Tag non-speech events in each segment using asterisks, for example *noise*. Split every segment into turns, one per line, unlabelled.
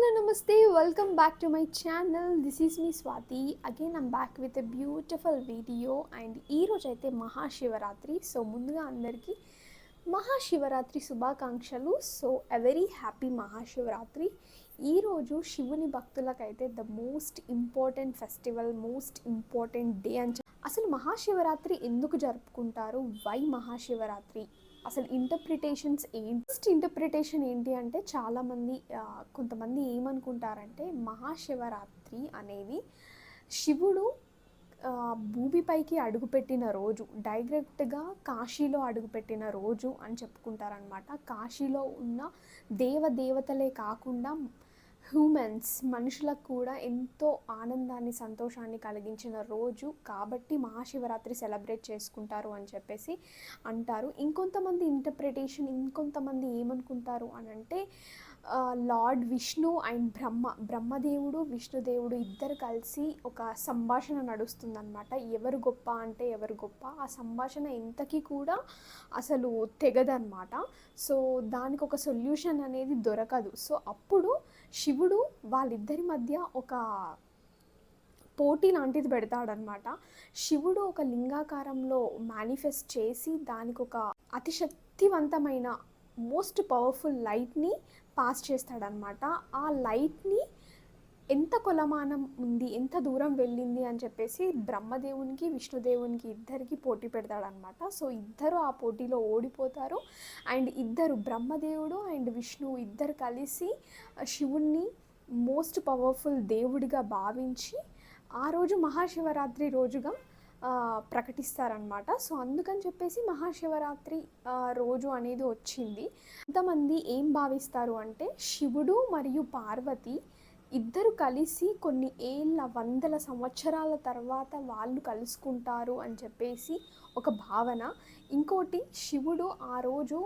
Hello namaste welcome back to my channel this is me Swathi again I'm back with a beautiful video and ఈరోజు అయితే Mahashivratri. So ముందుగా అందరికీ మహాశివరాత్రి శుభాకాంక్షలు. So a very happy Mahashivratri. ఈరోజు శివుని భక్తులకైతే the most important festival most important day అని అసలు మహాశివరాత్రి ఎందుకు జరుపుకుంటారు? వై మహాశివరాత్రి? అసలు ఇంటర్ప్రిటేషన్స్ ఏంటి? ఫస్ట్ ఇంటర్ప్రిటేషన్ ఏంటి అంటే చాలామంది కొంతమంది ఏమనుకుంటారంటే మహాశివరాత్రి అనేది శివుడు భూమిపైకి అడుగుపెట్టిన రోజు డైరెక్ట్గా కాశీలో అడుగుపెట్టిన రోజు అని చెప్పుకుంటారనమాట కాశీలో ఉన్న దేవదేవతలే కాకుండా హ్యూమన్స్ మనుషులకు కూడా ఎంతో ఆనందాన్ని సంతోషాన్ని కలిగించిన రోజు. కాబట్టి మహాశివరాత్రి సెలబ్రేట్ చేసుకుంటారు అని చెప్పేసి అంటారు. ఇంకొంతమంది ఇంటర్ప్రిటేషన్ ఇంకొంతమంది ఏమనుకుంటారు అని అంటే లార్డ్ విష్ణు అండ్ బ్రహ్మ బ్రహ్మదేవుడు విష్ణుదేవుడు ఇద్దరు కలిసి ఒక సంభాషణ నడుస్తుందన్నమాట. ఎవరు గొప్ప అంటే ఎవరు గొప్ప. ఆ సంభాషణ ఇంతకీ కూడా అసలు తెగదన్నమాట. సో దానికి ఒక సొల్యూషన్ అనేది దొరకదు. సో అప్పుడు శివుడు వాళ్ళిద్దరి మధ్య ఒక పోటీ లాంటిది పెడతాడనమాట శివుడు ఒక లింగాకారంలో మేనిఫెస్ట్ చేసి దానికి ఒక అతి శక్తివంతమైన మోస్ట్ పవర్ఫుల్ లైట్ని పాస్ చేస్తాడనమాట ఆ లైట్ని ఎంత కొలమానం ఉంది ఎంత దూరం వెళ్ళింది అని చెప్పేసి బ్రహ్మదేవునికి విష్ణుదేవునికి ఇద్దరికి పోటీ పెడతాడనమాట సో ఇద్దరు ఆ పోటీలో ఓడిపోతారు. అండ్ ఇద్దరు బ్రహ్మదేవుడు అండ్ విష్ణు ఇద్దరు కలిసి శివుణ్ణి మోస్ట్ పవర్ఫుల్ దేవుడిగా భావించి ఆ రోజు మహాశివరాత్రి రోజుగా ప్రకటిస్తారనమాట సో అందుకని చెప్పేసి మహాశివరాత్రి రోజు అనేది వచ్చింది. కొంతమంది ఏం భావిస్తారు అంటే శివుడు మరియు పార్వతి ఇద్దరు కలిసి కొన్ని ఏళ్ళ వందల సంవత్సరాల తర్వాత వాళ్ళు కలుసుకుంటారు అని చెప్పేసి ఒక భావన. ఇంకోటి శివుడు ఆ రోజు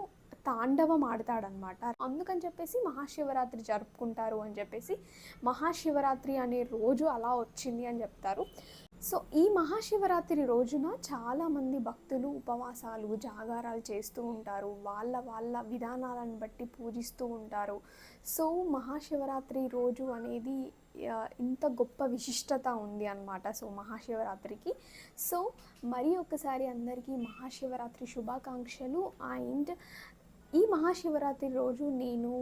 తాండవం ఆడతాడనమాట. అందుకని చెప్పేసి మహాశివరాత్రి జరుపుకుంటారు అని చెప్పేసి మహాశివరాత్రి అనే రోజు అలా వచ్చింది అని చెప్తారు. సో ఈ మహాశివరాత్రి రోజున చాలామంది భక్తులు ఉపవాసాలు జాగారాలు చేస్తూ ఉంటారు. వాళ్ళ వాళ్ళ విధానాలను బట్టి పూజిస్తూ ఉంటారు. సో మహాశివరాత్రి రోజు అనేది ఇంత గొప్ప విశిష్టత ఉంది అన్నమాట సో మహాశివరాత్రికి. సో మరి ఒకసారి అందరికీ మహాశివరాత్రి శుభాకాంక్షలు. అండ్ ఈ మహాశివరాత్రి రోజు నేను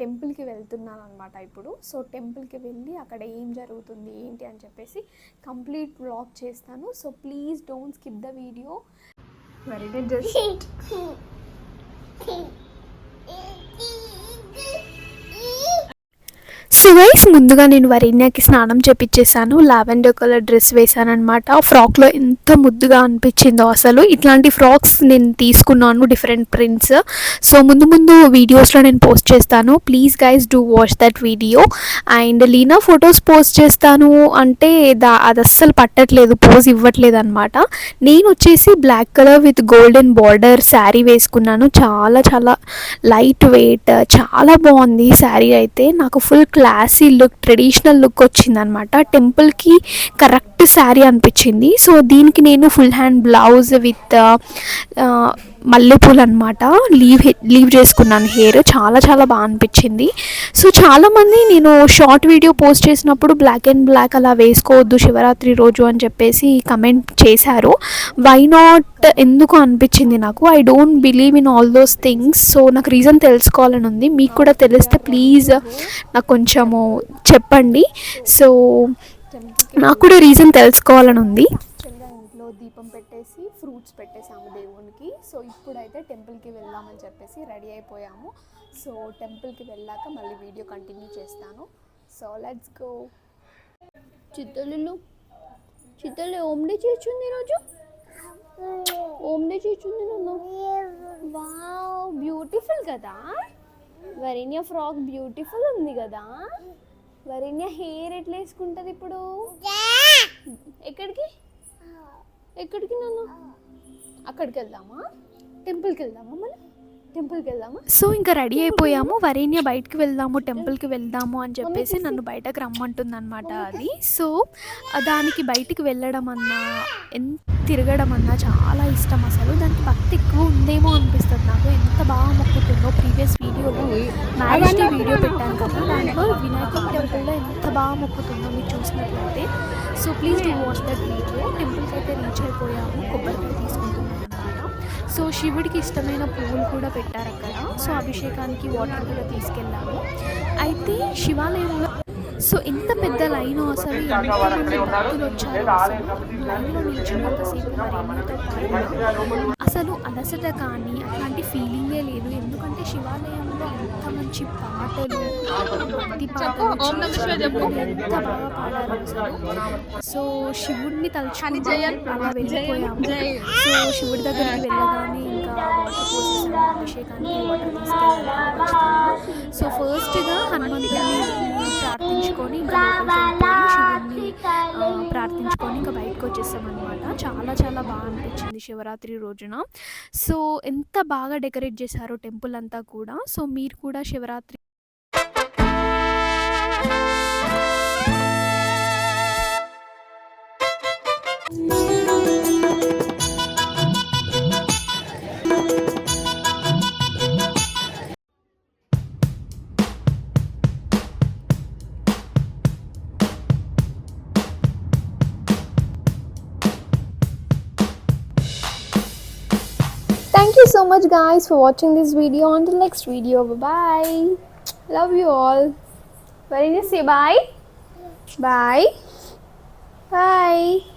టెంపుల్కి వెళ్తున్నాను అనమాట ఇప్పుడు. సో టెంపుల్కి వెళ్ళి అక్కడ ఏం జరుగుతుంది ఏంటి అని చెప్పేసి కంప్లీట్ వ్లాగ్ చేస్తాను. So please don't skip the video. Very just *laughs* so guys ముందుగా నేను వరిన్యాకి స్నానం చేపించేసాను లావెండర్ కలర్ డ్రెస్ వేసాను అనమాట ఫ్రాక్లో ఎంత ముద్దుగా అనిపించిందో అసలు. ఇట్లాంటి ఫ్రాక్స్ నేను తీసుకున్నాను డిఫరెంట్ ప్రింట్స్ సో ముందు ముందు వీడియోస్లో నేను పోస్ట్ చేస్తాను. Please guys do watch that video and Leena photos post చేస్తాను అంటే దా అది అస్సలు పట్టట్లేదు పోజ్ ఇవ్వట్లేదు అనమాట నేను వచ్చేసి black colour with golden border sari వేసుకున్నాను. చాలా చాలా లైట్ వెయిట్ చాలా బాగుంది శారీ అయితే. నాకు ఫుల్ క్లా క్లాసీ లుక్ ట్రెడిషనల్ లుక్ వచ్చిందనమాట టెంపుల్కి కరెక్ట్ శారీ అనిపించింది. సో దీనికి నేను ఫుల్ హ్యాండ్ బ్లౌజ్ విత్ మల్లెపూలు అనమాట లీవ్ లీవ్ చేసుకున్నాను హెయిర్. చాలా చాలా బాగా అనిపించింది. సో చాలామంది నేను షార్ట్ వీడియో పోస్ట్ చేసినప్పుడు బ్లాక్ అండ్ బ్లాక్ అలా వేసుకోవద్దు శివరాత్రి రోజు అని చెప్పేసి కమెంట్ చేశారు. వై నాట్ ఎందుకు అనిపించింది నాకు? I don't believe in all those things so నాకు రీజన్ తెలుసుకోవాలని ఉంది. మీకు కూడా తెలిస్తే ప్లీజ్ నాకు కొంచెము చెప్పండి. సో నాకు కూడా రీజన్ తెలుసుకోవాలని ఉంది. దీపం పెట్టేసి ఫ్రూట్స్ పెట్టేసాము దేవునికి. సో ఇప్పుడైతే టెంపుల్కి వెళ్దామని చెప్పేసి రెడీ అయిపోయాము. సో టెంపుల్కి వెళ్ళాక మళ్ళీ వీడియో కంటిన్యూ చేస్తాను. So let's go. చిత్తలు చిత్తలు ఓమ్డే చేర్చుంది ఈరోజు? ఓమ్డే చేర్చుంది నన్ను? వావ్ బ్యూటిఫుల్ కదా? వరిన్య ఫ్రాక్ బ్యూటిఫుల్ ఉంది కదా? వరిన్య హెయిర్ ఎట్లా వేసుకుంటుంది ఇప్పుడు? ఎక్కడికి? ఎక్కడికి నన్ను? అక్కడికి వెళ్దామా టెంపుల్కి వెళ్దామా మనం
టెంపుల్కి వెళ్దామా సో ఇంకా రెడీ అయిపోయాము. వరేణ్య బయటకు వెళ్దాము టెంపుల్కి వెళ్దాము అని చెప్పేసి నన్ను బయటకు రమ్మంటుంది అనమాట అది సో దానికి బయటికి వెళ్ళడం అన్నా ఎంత తిరగడం అన్నా చాలా ఇష్టం అసలు. దానికి భక్తి ఎక్కువ ఉందేమో అనిపిస్తుంది నాకు. ఎంత బాగా మొక్కుతుందో. మ్యారేజ్ డే వీడియో పెట్టాను కదా దాంట్లో వినాయక టెంపుల్లో ఎంత బాగా మొక్కుతుందో మీరు చూసినట్లయితే. So please do watch that video టెంపుల్కి అయితే రీచ్ అయిపోయాము. కొబ్బరికాయ తీసుకుంటున్నాం అనమాట సో శివుడికి ఇష్టమైన పువ్వులు కూడా పెట్టారు అక్కడ. సో అభిషేకానికి వాటర్ కూడా తీసుకెళ్ళాము. అయితే శివాలయంలో సో ఎంత పెద్ద లైన్ అసలు ఎంతమంది భక్తులు వచ్చారు లైన్లో నిల్చున్నంతసేపు పాటు అసలు అలసట కానీ అట్లాంటి ఫీలింగే లేదు. ఎందుకంటే శివాలయంలో అంత మంచి పాటలు భక్తి పాటలు ఎంత బాగా పాడారు సో శివుడిని తలుచుకుంటూ అలా వెళ్ళిపోయాము. సో శివుడి దగ్గరికి వెళ్ళగానే ఇంకా వాటర్ పోసేసాము అభిషేకానికి వాటర్ తీసుకెళ్ళాము సో ఫస్ట్గా హనుమంతుని ప్రార్థించుకొని ఇంకా బయటకు వచ్చేసామన్నమాట చాలా చాలా బాగా అనిపించింది శివరాత్రి రోజున. సో ఎంత బాగా డెకరేట్ చేశారో టెంపుల్ అంతా కూడా. సో మీరు కూడా Shivaratri Thank you so much guys for watching this video. Until next video. Bye bye. Love you all. Why did you say bye? Bye. Bye.